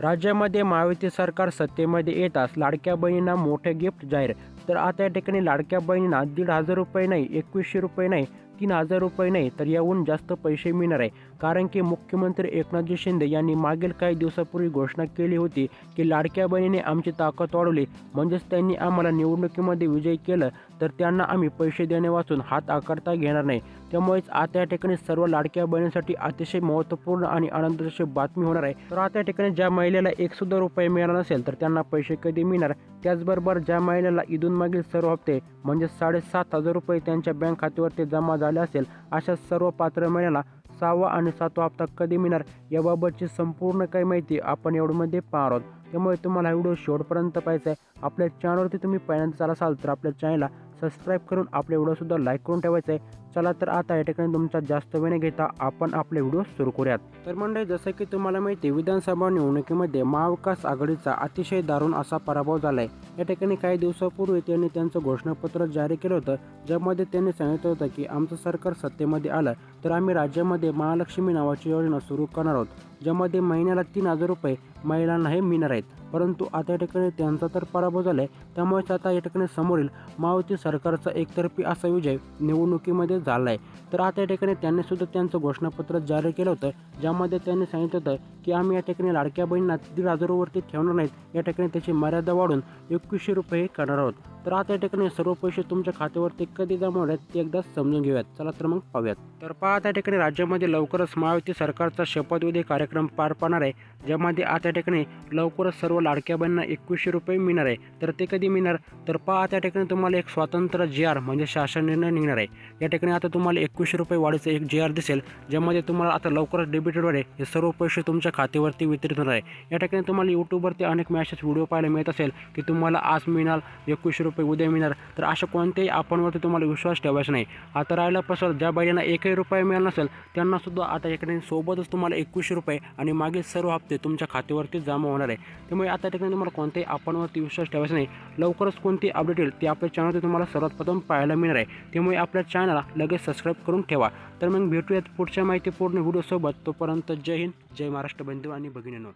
राज्यामध्ये महायुती सरकार सत्तेमध्ये येताच लाडक्या बहिणींना मोठे गिफ्ट जाहीर. तर आता या ठिकाणी लाडक्या बहिणींना दीड हजार रुपये नाही एकवीसशे रुपये नाही तीन हजार रुपये नाही तर याहून जास्त पैसे मिळणार आहे. कारण की मुख्यमंत्री एकनाथजी शिंदे यांनी मागील काही दिवसापूर्वी घोषणा केली होती की लाडक्या बहिणीने आमची ताकद वाढवली. म्हणजेच त्यांनी आम्हाला निवडणुकीमध्ये विजय केलं तर त्यांना आम्ही पैसे देणे वाचून हात आकारता घेणार नाही. त्यामुळेच आता या ठिकाणी सर्व लाडक्या बहिणींसाठी अतिशय महत्त्वपूर्ण आणि आनंदाची बातमी होणार आहे. तर आता या ठिकाणी ज्या महिलेला एकसुद्धा रुपये मिळाला नसेल तर त्यांना पैसे कधी मिळणार? त्याचबरोबर ज्या महिलेला इथून मागील सर्व हप्ते म्हणजे साडेसात हजार रुपये त्यांच्या बँक खात्यावरती जमा झाले असेल अशा सर्व पात्र महिन्याला सहावा आणि सातवा हप्ता कधी मिळणार याबाबतची संपूर्ण काही माहिती आपण एवढमध्ये पाहणार आहोत. त्यामुळे तुम्हाला हा व्हिडिओ शेवटपर्यंत पाहायचा आहे. आपल्या चॅनलवरती तुम्ही पहिल्यांदा चाल असाल तर आपल्या चॅनलला सबस्क्राईब करून आपल्या व्हिडिओसुद्धा लाईक करून ठेवायचं आहे. चला तर आता या ठिकाणी तुमचा जास्त वेळ न घेता आपण आपले व्हिडिओ सुरू करूयात. तर मंडळी जसं की तुम्हाला माहिती आहे, विधानसभा निवडणुकीमध्ये महाविकास आघाडीचा अतिशय दारुण असा पराभव झाला आहे या ठिकाणी काही दिवसापूर्वी त्यांनी त्यांचं घोषणापत्र जारी केलं होतं ज्यामध्ये त्यांनी सांगितलं होतं की आमचं सरकार सत्तेमध्ये आलं तर आम्ही राज्यामध्ये महालक्ष्मी नावाची योजना सुरू करणार आहोत ज्यामध्ये महिन्याला तीन हजार रुपये महिलांना हे मिळणार आहेत. परंतु आता या ठिकाणी त्यांचा तर पराभव झाला आहे त्यामुळेच आता या ठिकाणी समोरील मावती सरकारचा एकतर्फी असा विजय निवडणुकीमध्ये झाला आहे तर आता या ठिकाणी त्यांनी सुद्धा त्यांचं घोषणापत्र जारी केलं होतं ज्यामध्ये त्यांनी सांगितलं होतं की आम्ही या ठिकाणी लाडक्या बहिणींना दीड हजारावरती ठेवणार नाहीत. या ठिकाणी त्याची मर्यादा वाढून एकवीसशे रुपये करणार आहोत. तर आता या ठिकाणी सर्व पैसे तुमच्या खात्यावरती कधी जमा होण्यात आहेत ते एकदा समजून घेऊयात. चला तर मग पाहूयात. तर पहा त्या ठिकाणी राज्यामध्ये लवकरच महायुती सरकारचा शपथविधी कार्यक्रम पार पाडणार आहे. ज्यामध्ये आता ठिकाणी लवकरच सर्व लाडक्या बहिणींना एकवीसशे रुपये मिळणार आहे. तर ते कधी मिळणार? तर पहा त्या ठिकाणी तुम्हाला एक स्वातंत्र्य जी आर म्हणजे शासन निर्णय निघणार आहे. या ठिकाणी आता तुम्हाला एकवीसशे रुपये वाढीचं एक जी आर दिसेल. ज्यामध्ये तुम्हाला आता लवकरच डेबिटेडद्वारे हे सर्व पैसे तुमच्या खात्यावरती वितरित होणार आहे. या ठिकाणी तुम्हाला यूट्यूबवरती अनेक मॅसेज व्हिडिओ पाहायला मिळत असेल की तुम्हाला आज मिळणार एकवीसशे रुपये रुपये उद्या मिळणार. तर अशा कोणत्याही आपणवरती तुम्हाला विश्वास ठेवायचा नाही. आता राहिला पसर ज्या बाईंना एकही रुपये मिळाला नसेल त्यांनासुद्धा आता इकडे सोबतच तुम्हाला एकवीसशे रुपये आणि मागील सर्व हप्ते तुमच्या खात्यावरती जमा होणार आहे. त्यामुळे आता ठिकाणी तुम्हाला कोणत्याही आपणवरती विश्वास ठेवायचा नाही. लवकरच कोणती अपडेट येईल ती आपल्या चॅनलवरती तुम्हाला सर्वात प्रथम पाहायला मिळणार आहे. त्यामुळे आपल्या चॅनलला लगेच सबस्क्राईब करून ठेवा. तर मग भेटूयात पुढच्या माहितीपूर्ण व्हिडिओसोबत तोपर्यंत जय हिंद जय महाराष्ट्र बंधू आणि भगिनींनो.